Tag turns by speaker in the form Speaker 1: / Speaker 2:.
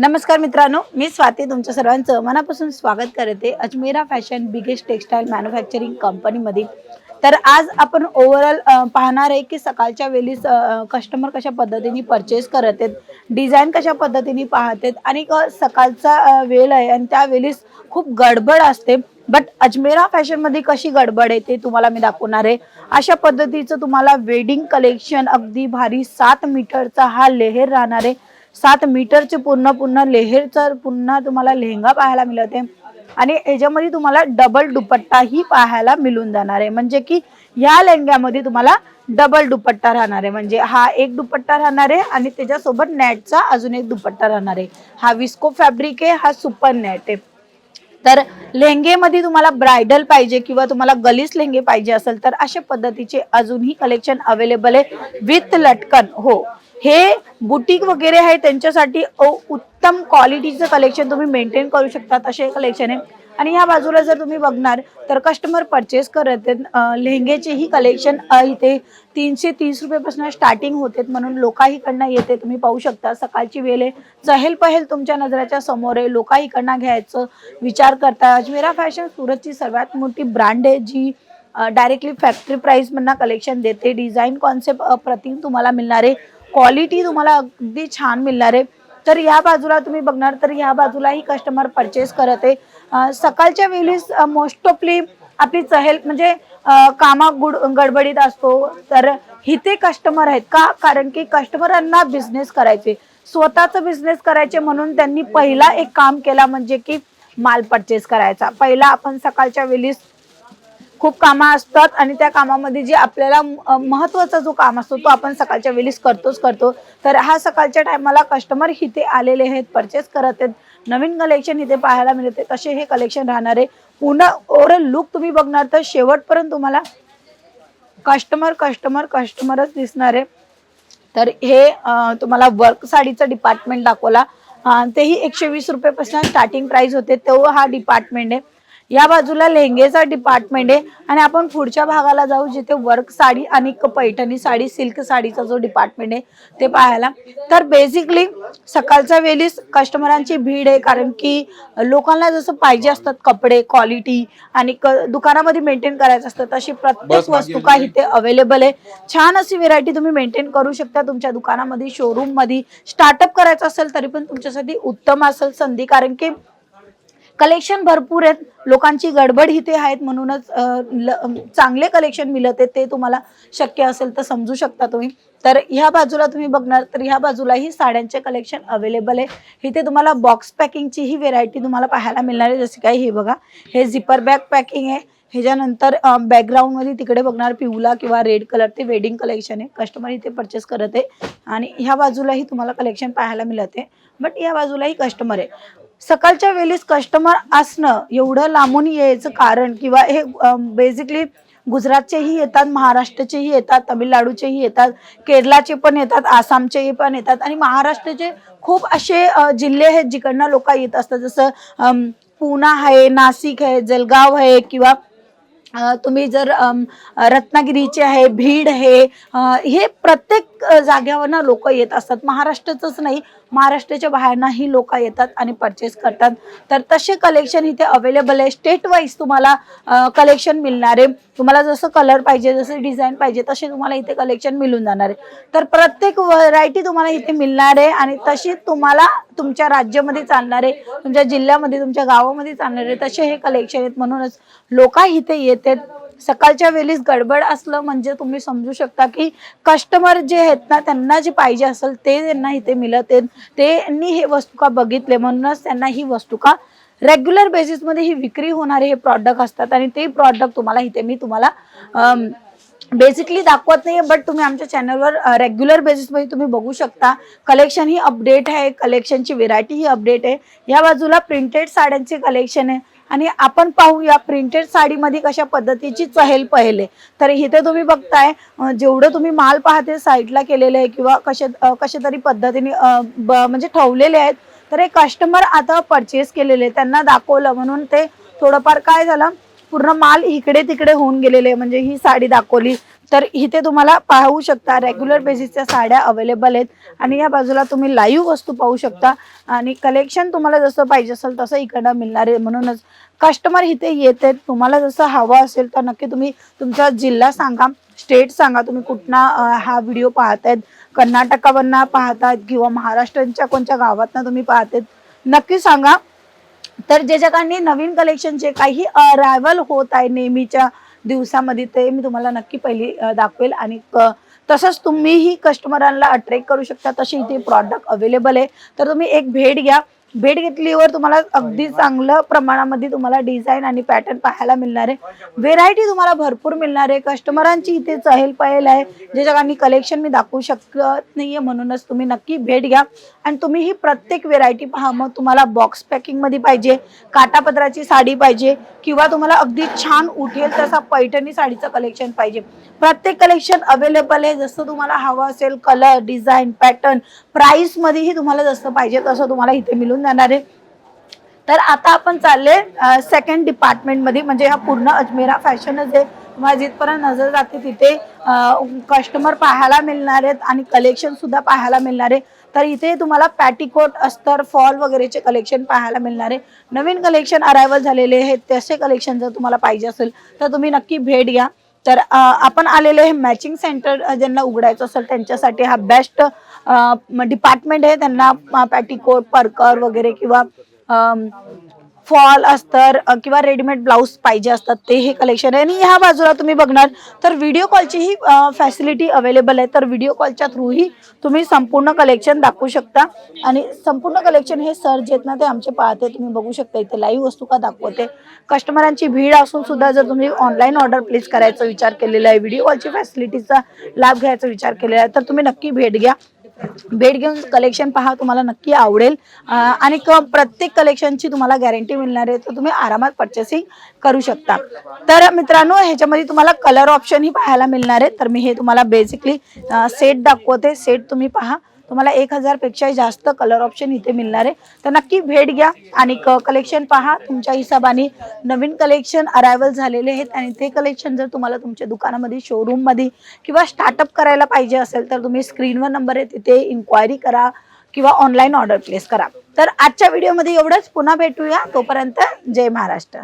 Speaker 1: नमस्कार मित्रांनो मी स्वाती तुमच्या सर्वांचं मनापासून स्वागत करते Ajmera fashion biggest textile manufacturing कंपनीमध्ये तर आज आपण ओव्हरऑल पाहणार आहे की सकाळच्या वेळीस कस्टमर कशा पद्धतीने परचेस करत आहेत डिझाईन कशा पद्धतीने पाहत आहेत आणि क- सकाळचा वेळ आहे आणि त्या वेळीस खूप गडबड असते. बट अजमेरा फॅशनमध्ये कशी गडबड आहे ते तुम्हाला मी दाखवणार आहे. अशा पद्धतीचं तुम्हाला वेडिंग कलेक्शन अगदी भारी सात मीटरचा हा लेहेर राहणार आहे. सात मीटरचे पूर्ण पूर्ण लेहेरचं पुन्हा तुम्हाला लेहंगा पाहायला मिळत. आहे आणि याच्यामध्ये तुम्हाला डबल दुपट्टाही पाहायला मिळून जाणार आहे. म्हणजे की या लेहंग्यामध्ये तुम्हाला डबल दुपट्टा राहणार आहे. म्हणजे हा एक दुपट्टा राहणार आहे आणि त्याच्यासोबत नेटचा अजून एक दुपट्टा राहणार आहे. हा विस्को फॅब्रिक आहे हा सुपर नेट आहे. तर लेहंगेमध्ये तुम्हाला ब्रायडल पाहिजे किंवा तुम्हाला गलीस लेहंगे पाहिजे असेल तर अशा पद्धतीचे अजूनही कलेक्शन अवेलेबल आहे. विथ लटकन हो. हे बुटीक वगैरे आहे त्यांच्यासाठी उत्तम क्वालिटीचं कलेक्शन तुम्ही मेंटेन करू शकता असे कलेक्शन आहे. आणि ह्या बाजूला जर तुम्ही बघणार तर कस्टमर परचेस करत लेहंग्याचेही कलेक्शन इथे तीनशे तीस रुपयेपासून स्टार्टिंग होते म्हणून लोकाहीकडनं येते. तुम्ही पाहू शकता सकाळची वेळ आहे. चहेल पहेल तुमच्या नजराच्या समोर आहे. लोकाहीकडनं घ्यायचं विचार करता अजमेरा फॅशन सुरतची सर्वात मोठी ब्रँड आहे जी डायरेक्टली फॅक्टरी प्राईसमधनं कलेक्शन देते. डिझाईन कॉन्सेप्ट प्रतिम तुम्हाला मिळणार आहे. क्वालिटी तुम्हाला अगदी छान मिळणार आहे. तर या बाजूला तुम्ही बघणार तर ह्या बाजूलाही कस्टमर परचेस करत आहे. सकाळच्या वेळीस मोस्ट ऑफली आपली चहेल म्हणजे कामा गुड गडबडीत असतो. तर इथे कस्टमर आहेत का? कारण की कस्टमरांना बिझनेस करायचे. स्वतःचं बिझनेस करायचे म्हणून त्यांनी पहिला एक काम केला म्हणजे की माल परचेस करायचा. पहिला आपण सकाळच्या वेळीस खूप कामं असतात आणि त्या कामामध्ये जे आपल्याला अ, महत्त्वाचा जो काम असतो तो आपण सकाळच्या वेळीस करतोच करतो. तर हा सकाळच्या टायमाला कस्टमर इथे आलेले आहेत परचेस करत आहेत. नवीन कलेक्शन इथे पाहायला मिळते कसे हे कलेक्शन राहणार आहे? पूर्ण ओव्हरऑल लुक तुम्ही बघणार तर शेवटपर्यंत तुम्हाला कस्टमर कस्टमर कस्टमरच दिसणार आहे. तर हे तुम्हाला वर्क साडीचं डिपार्टमेंट दाखवला. तेही एकशे वीस रुपयेपासून स्टार्टिंग प्राईस होते. तो हा डिपार्टमेंट आहे. या बाजूला लेहंगेचा डिपार्टमेंट आहे आणि आपण पुढच्या भागाला जाऊ जिथे वर्क साडी आणि पैठणी साडी सिल्क साडीचा जो डिपार्टमेंट आहे ते पाहायला. तर बेसिकली सकाळच्या वेळीस कस्टमरांची भीड आहे कारण की लोकांना जसं पाहिजे असतात कपडे क्वालिटी आणि दुकानामध्ये मेंटेन करायचं असतं तशी प्रत्येक वस्तू का इथे अवेलेबल आहे. छान अशी व्हेरायटी तुम्ही मेंटेन करू शकता तुमच्या दुकानामध्ये शोरूममध्ये स्टार्टअप करायचं असेल तरी पण तुमच्यासाठी उत्तम असेल संधी कारण की कलेक्शन भरपूर आहेत. लोकांची गडबड इथे आहेत म्हणूनच ल- चांगले कलेक्शन मिळत आहेत ते तुम्हाला शक्य असेल तर समजू शकता तुम्ही. तर ह्या बाजूला तुम्ही बघणार तर ह्या बाजूलाही साड्यांचे कलेक्शन अवेलेबल आहे. इथे तुम्हाला बॉक्स पॅकिंगची ही व्हेरायटी तुम्हाला पाहायला मिळणार आहे. जसे काही हे बघा हे झिपर बॅग पॅकिंग आहे. ह्याच्यानंतर बॅकग्राऊंडमध्ये तिकडे बघणार पिवला किंवा रेड कलर ते वेडिंग कलेक्शन आहे. कस्टमर इथे परचेस करत आहे. आणि ह्या बाजूलाही तुम्हाला कलेक्शन पाहायला मिळत आहे. बट या बाजूलाही कस्टमर आहे. सकाळच्या वेळीच कस्टमर असणं एवढं लांबून यायचं कारण किंवा हे बेसिकली गुजरातचेही येतात महाराष्ट्राचेही येतात तमिळनाडूचेही येतात केरळाचे पण येतात आसामचेही पण येतात आणि महाराष्ट्राचे खूप असे जिल्हे आहेत जिकडनं लोक येत असतात. जसं पुणा आहे नाशिक आहे जलगाव आहे किंवा तुम्ही जर रत्नागिरीचे आहे भीड आहे हे प्रत्येक जाग्यावर जाग्यावरनं लोक येत असतात. महाराष्ट्राचंच नाही महाराष्ट्राच्या बाहेरनाही लोक येतात आणि परचेस करतात. तर तसे कलेक्शन इथे अवेलेबल आहे. स्टेट वाईज तुम्हाला कलेक्शन मिळणार. आहे तुम्हाला जसं कलर पाहिजे जसं डिझाईन पाहिजे तसे तुम्हाला इथे कलेक्शन मिळून जाणार आहे. तर प्रत्येक व्हरायटी तुम्हाला इथे मिळणार आहे आणि तशी तुम्हाला तुमच्या राज्यामध्ये चालणार आहे. तुमच्या जिल्ह्यामध्ये तुमच्या गावामध्ये चालणार आहे. तसे हे कलेक्शन आहेत. म्हणूनच लोक इथे येतात. सकाळच्या वेळीच गडबड असलं म्हणजे तुम्ही समजू शकता की कस्टमर जे आहेत ना त्यांना जे पाहिजे असेल ते त्यांना इथे मिळत. आहेत त्यांनी हे वस्तू का बघितले म्हणूनच त्यांना ही वस्तू का रेग्युलर बेसिसमध्ये ही विक्री होणारे हे प्रॉडक्ट असतात आणि ते प्रॉडक्ट तुम्हाला इथे मी तुम्हाला बेसिकली दाखवत नाही बट तुम्ही आमच्या चॅनलवर रेग्युलर बेसिसमध्ये तुम्ही बघू शकता. कलेक्शन ही अपडेट आहे कलेक्शनची व्हेरायटी ही अपडेट आहे. या बाजूला प्रिंटेड साड्यांचे कलेक्शन आहे. आणि आपण पाहूया प्रिंटेड साडीमध्ये कशा पद्धतीची चहेल पहेल आहे तर इथे तुम्ही बघताय जेवढं तुम्ही माल पाहते साईडला केलेले आहे किंवा कशा कशा तरी पद्धतीने म्हणजे ठेवलेले आहेत तर हे कस्टमर आता परचेस केलेले आहे. त्यांना दाखवलं म्हणून ते थोडंफार काय झालं पूर्ण माल इकडे तिकडे होऊन गेलेले म्हणजे ही साडी दाखवली तर इथे तुम्हाला पाहू शकता रेग्युलर बेसिसच्या साड्या अवेलेबल आहेत. आणि या बाजूला तुम्ही लाईव्ह वस्तू पाहू शकता. आणि कलेक्शन तुम्हाला जसं पाहिजे असेल तसं इकडं मिळणार आहे. म्हणूनच कस्टमर इथे येते तुम्हाला जसं हवं असेल तर नक्की तुम्ही तुमचा जिल्हा सांगा स्टेट सांगा. तुम्ही कुठना हा व्हिडिओ पाहतायत कर्नाटकावरनं पाहतात किंवा महाराष्ट्रांच्या कोणत्या गावातनं तुम्ही पाहतायत नक्की सांगा. तर जे जगांनी नवीन कलेक्शनचे काही अरायवल होत आहे नेहमीच्या दिवसामध्ये ते मी तुम्हाला नक्की पहिली दाखवेल. आणि तसंच तुम्हीही कस्टमरांना अट्रॅक्ट करू शकता. तसे इथे प्रॉडक्ट अवेलेबल आहे. तर तुम्ही एक भेट घ्या. भेट घेतलीवर तुम्हाला अगदी चांगलं प्रमाणामध्ये तुम्हाला डिझाईन आणि पॅटर्न पाहायला मिळणार. आहे व्हेरायटी तुम्हाला भरपूर मिळणार. आहे कस्टमरांची इथे चहेल पहेल आहे. जे जगांनी कलेक्शन मी दाखवू शकत नाहीये म्हणूनच तुम्ही नक्की भेट घ्या. आणि तुम्ही ही प्रत्येक व्हेरायटी पहा. मग तुम्हाला बॉक्स पॅकिंगमध्ये पाहिजे काटापदराची साडी पाहिजे किंवा तुम्हाला अगदी छान उठेल तसा पैठणी साडीचं कलेक्शन पाहिजे. प्रत्येक कलेक्शन अवेलेबल आहे. जसं तुम्हाला हवं असेल कलर डिझाईन पॅटर्न प्राइस मध्येही तुम्हाला जसं पाहिजे तसं तुम्हाला इथे मिळून जाणार आहे. तर आता आपण चालले सेकंड डिपार्टमेंटमध्ये म्हणजे हा पूर्ण अजमेरा फॅशनच आहे. तुम्हाला जिथपर्यंत नजर जाते तिथे कस्टमर पाहायला मिळणार आहेत आणि कलेक्शन सुद्धा पाहायला मिळणार आहे. तर इथे तुम्हाला पॅटिकोट अस्तर फॉल वगैरेचे कलेक्शन पाहायला मिळणार आहे. नवीन कलेक्शन अरायवल झालेले आहेत तसे कलेक्शन जर तुम्हाला पाहिजे असेल तर तुम्ही नक्की भेट घ्या. तर आपण आलेले हे मॅचिंग सेंटर ज्यांना उघडायचं असेल त्यांच्यासाठी हा बेस्ट डिपार्टमेंट आहे. त्यांना पॅटिकोट परकर वगैरे किंवा फॉल अस्तर किंवा रेडीमेड ब्लाऊज पाहिजे असतात ते हे कलेक्शन आहे. आणि ह्या बाजूला तुम्ही बघणार तर व्हिडिओ कॉलचीही फॅसिलिटी अवेलेबल आहे. तर व्हिडिओ कॉलच्या थ्रूही तुम्ही संपूर्ण कलेक्शन दाखवू शकता. आणि संपूर्ण कलेक्शन हे सर जे आहेत ना ते आमचे पाहते. तुम्ही बघू शकता इथे लाईव्ह वस्तू का दाखवते. कस्टमरांची भीड असून सुद्धा जर तुम्ही ऑनलाईन ऑर्डर प्लेस करायचा विचार केलेला आहे व्हिडिओ कॉलची फॅसिलिटीचा लाभ घ्यायचा विचार केलेला आहे तर तुम्ही नक्की भेट घ्या. भेट घेऊन कलेक्शन पहा तुम्हाला नक्की आवडेल. आणि प्रत्येक कलेक्शनची तुम्हाला गॅरंटी मिळणार आहे तर तुम्ही आरामात परचेसिंग करू शकता. तर मित्रांनो ह्याच्यामध्ये तुम्हाला कलर ऑप्शनही पाहायला मिळणार आहे. तर मी हे तुम्हाला बेसिकली सेट दाखवते. सेट तुम्ही पहा. तुम्हाला एक हजारपेक्षाही जास्त कलर ऑप्शन इथे मिळणार आहे. तर नक्की भेट घ्या आणि कलेक्शन पहा. तुमच्या हिशोबाने नवीन कलेक्शन अरायवल झालेले आहेत आणि ते कलेक्शन जर तुम्हाला तुमच्या दुकानामध्ये शोरूममध्ये किंवा स्टार्टअप करायला पाहिजे असेल तर तुम्ही स्क्रीनवर नंबर आहे तिथे इन्क्वायरी करा किंवा ऑनलाईन ऑर्डर प्लेस करा. तर आजच्या व्हिडिओमध्ये एवढंच. पुन्हा भेटूया. तोपर्यंत जय महाराष्ट्र.